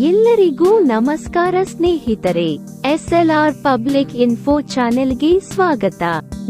ಎಲ್ಲರಿಗೂ ನಮಸ್ಕಾರ ಸ್ನೇಹಿತರೆ, ಎಸ್ಎಲ್ಆರ್ ಪಬ್ಲಿಕ್ ಇನ್ಫೋ ಚಾನೆಲ್ಗೆ ಸ್ವಾಗತ.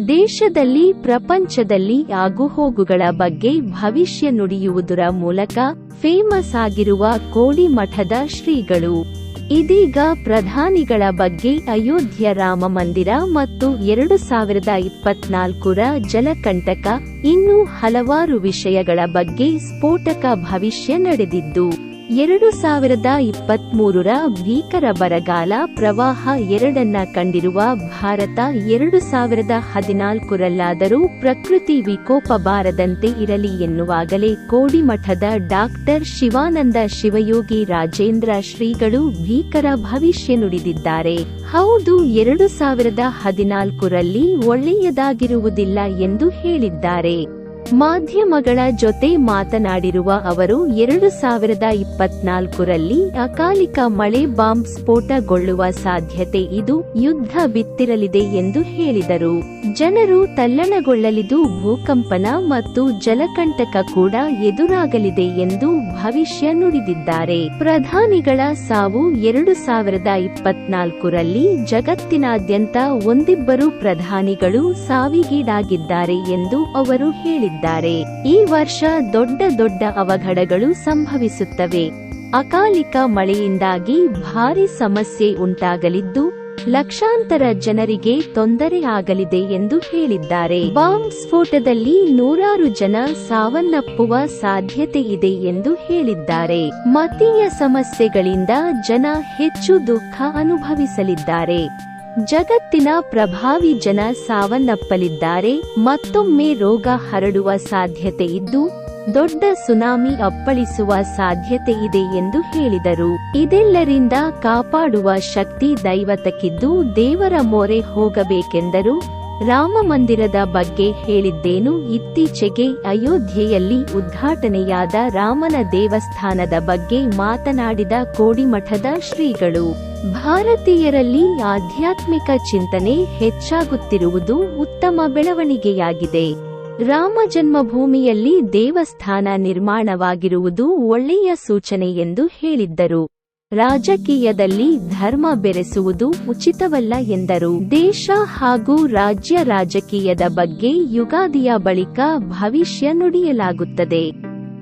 ದೇಶದಲ್ಲಿ, ಪ್ರಪಂಚದಲ್ಲಿ ಆಗುಹೋಗುಗಳ ಬಗ್ಗೆ ಭವಿಷ್ಯ ನುಡಿಯುವುದರ ಮೂಲಕ ಫೇಮಸ್ ಆಗಿರುವ ಕೋಡಿಮಠದ ಶ್ರೀಗಳು. ಇದೀಗ ಪ್ರಧಾನಿಗಳ ಬಗ್ಗೆ ಅಯೋಧ್ಯ ರಾಮ ಮಂದಿರ ಮತ್ತು ಎರಡು ಸಾವಿರದ ಇಪ್ಪತ್ನಾಲ್ಕರ ಜಲಕಂಟಕ ಇನ್ನೂ ಹಲವಾರು ವಿಷಯಗಳ ಬಗ್ಗೆ ಸ್ಫೋಟಕ ಭವಿಷ್ಯ ನಡೆದಿದ್ದು. ಎರಡು ಸಾವಿರದ ಇಪ್ಪತ್ಮೂರರ ಭೀಕರ ಬರಗಾಲ ಪ್ರವಾಹ ಎರಡನ್ನ ಕಂಡಿರುವ ಭಾರತ ಎರಡು ಸಾವಿರದ ಹದಿನಾಲ್ಕರಲ್ಲಾದರೂ ಪ್ರಕೃತಿ ವಿಕೋಪ ಬಾರದಂತೆ ಇರಲಿ ಎನ್ನುವಾಗಲೇ ಕೋಡಿಮಠದ ಡಾಕ್ಟರ್ ಶಿವಾನಂದ ಶಿವಯೋಗಿ ರಾಜೇಂದ್ರ ಶ್ರೀಗಳು ಭೀಕರ ಭವಿಷ್ಯ ನುಡಿದಿದ್ದಾರೆ. ಹೌದು, ಎರಡು ಸಾವಿರದ ಹದಿನಾಲ್ಕರಲ್ಲಿ ಒಳ್ಳೆಯದಾಗಿರುವುದಿಲ್ಲ ಎಂದು ಹೇಳಿದ್ದಾರೆ. ಮಾಧ್ಯಮಗಳ ಜೊತೆ ಮಾತನಾಡಿರುವ ಅವರು, ಎರಡು ಸಾವಿರದ ಇಪ್ಪತ್ನಾಲ್ಕರಲ್ಲಿ ಅಕಾಲಿಕ ಮಳೆ ಬಾಂಬ್ ಸ್ಫೋಟಗೊಳ್ಳುವ ಸಾಧ್ಯತೆ ಇದು ಯುದ್ಧ ಬಿತ್ತಿರಲಿದೆ ಎಂದು ಹೇಳಿದರು. ಜನರು ತಲ್ಲಣಗೊಳ್ಳಲಿದ್ದು ಭೂಕಂಪನ ಮತ್ತು ಜಲಕಂಟಕ ಕೂಡ ಎದುರಾಗಲಿದೆ ಎಂದು ಭವಿಷ್ಯ ನುಡಿದಿದ್ದಾರೆ. ಪ್ರಧಾನಿಗಳ ಸಾವು ಎರಡು ಸಾವಿರದ ಇಪ್ಪತ್ನಾಲ್ಕರಲ್ಲಿ ಜಗತ್ತಿನಾದ್ಯಂತ ಒಂದಿಬ್ಬರು ಪ್ರಧಾನಿಗಳು ಸಾವಿಗೀಡಾಗಿದ್ದಾರೆ ಎಂದು ಅವರು ಹೇಳಿದ್ದಾರೆ. ಈ ವರ್ಷ ದೊಡ್ಡ ದೊಡ್ಡ ಅವಘಡಗಳು ಸಂಭವಿಸುತ್ತವೆ. ಅಕಾಲಿಕ ಮಳೆಯಿಂದಾಗಿ ಭಾರಿ ಸಮಸ್ಯೆ ಉಂಟಾಗಲಿದ್ದು ಲಕ್ಷಾಂತರ ಜನರಿಗೆ ತೊಂದರೆಯಾಗಲಿದೆ ಎಂದು ಹೇಳಿದ್ದಾರೆ. ಬಾಂಬ್ ಸ್ಫೋಟದಲ್ಲಿ ನೂರಾರು ಜನ ಸಾವನ್ನಪ್ಪುವ ಸಾಧ್ಯತೆ ಇದೆ ಎಂದು ಹೇಳಿದ್ದಾರೆ. ಮತೀಯ ಸಮಸ್ಯೆಗಳಿಂದ ಜನ ಹೆಚ್ಚು ದುಃಖ ಅನುಭವಿಸಲಿದ್ದಾರೆ. ಜಗತ್ತಿನ ಪ್ರಭಾವಿ ಜನ ಸಾವನ್ನಪ್ಪಲಿದ್ದಾರೆ. ಮತ್ತೊಮ್ಮೆ ರೋಗ ಹರಡುವ ಸಾಧ್ಯತೆ ಇದ್ದು ದೊಡ್ಡ ಸುನಾಮಿ ಅಪ್ಪಳಿಸುವ ಸಾಧ್ಯತೆ ಇದೆ ಎಂದು ಹೇಳಿದರು. ಇದೆಲ್ಲರಿಂದ ಕಾಪಾಡುವ ಶಕ್ತಿ ದೈವತಕ್ಕಿದ್ದು ದೇವರ ಮೊರೆ ಹೋಗಬೇಕೆಂದರು. ರಾಮ ಮಂದಿರದ ಬಗ್ಗೆ ಹೇಳಿದ್ದೇನು. ಇತ್ತೀಚೆಗೆ ಅಯೋಧ್ಯೆಯಲ್ಲಿ ಉದ್ಘಾಟನೆಯಾದ ರಾಮನ ದೇವಸ್ಥಾನದ ಬಗ್ಗೆ ಮಾತನಾಡಿದ ಕೋಡಿಮಠದ ಶ್ರೀಗಳು, ಭಾರತೀಯರಲ್ಲಿ ಆಧ್ಯಾತ್ಮಿಕ ಚಿಂತನೆ ಹೆಚ್ಚಾಗುತ್ತಿರುವುದು ಉತ್ತಮ ಬೆಳವಣಿಗೆಯಾಗಿದೆ. ರಾಮ ಜನ್ಮಭೂಮಿಯಲ್ಲಿ ದೇವಸ್ಥಾನ ನಿರ್ಮಾಣವಾಗಿರುವುದು ಒಳ್ಳೆಯ ಸೂಚನೆ ಎಂದು ಹೇಳಿದ್ದರು. ರಾಜಕೀಯದಲ್ಲಿ ಧರ್ಮ ಬೆರೆಸುವುದು ಉಚಿತವಲ್ಲ ಎಂದರು. ದೇಶ ಹಾಗೂ ರಾಜ್ಯ ರಾಜಕೀಯದ ಬಗ್ಗೆ ಯುಗಾದಿಯ ಬಳಿಕ ಭವಿಷ್ಯ ನುಡಿಯಲಾಗುತ್ತದೆ.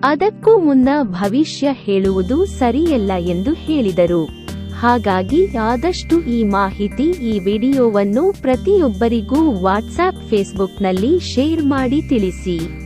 ಅದಕ್ಕೂ ಮುನ್ನ ಭವಿಷ್ಯ ಹೇಳುವುದು ಸರಿಯಲ್ಲ ಎಂದು ಹೇಳಿದರು. ಹಾಗಾಗಿ ಆದಷ್ಟು ಈ ಮಾಹಿತಿ ಈ ವಿಡಿಯೋವನ್ನು ಪ್ರತಿಯೊಬ್ಬರಿಗೂ ವಾಟ್ಸ್ಆಪ್ ಫೇಸ್ಬುಕ್ನಲ್ಲಿ ಶೇರ್ ಮಾಡಿ ತಿಳಿಸಿ.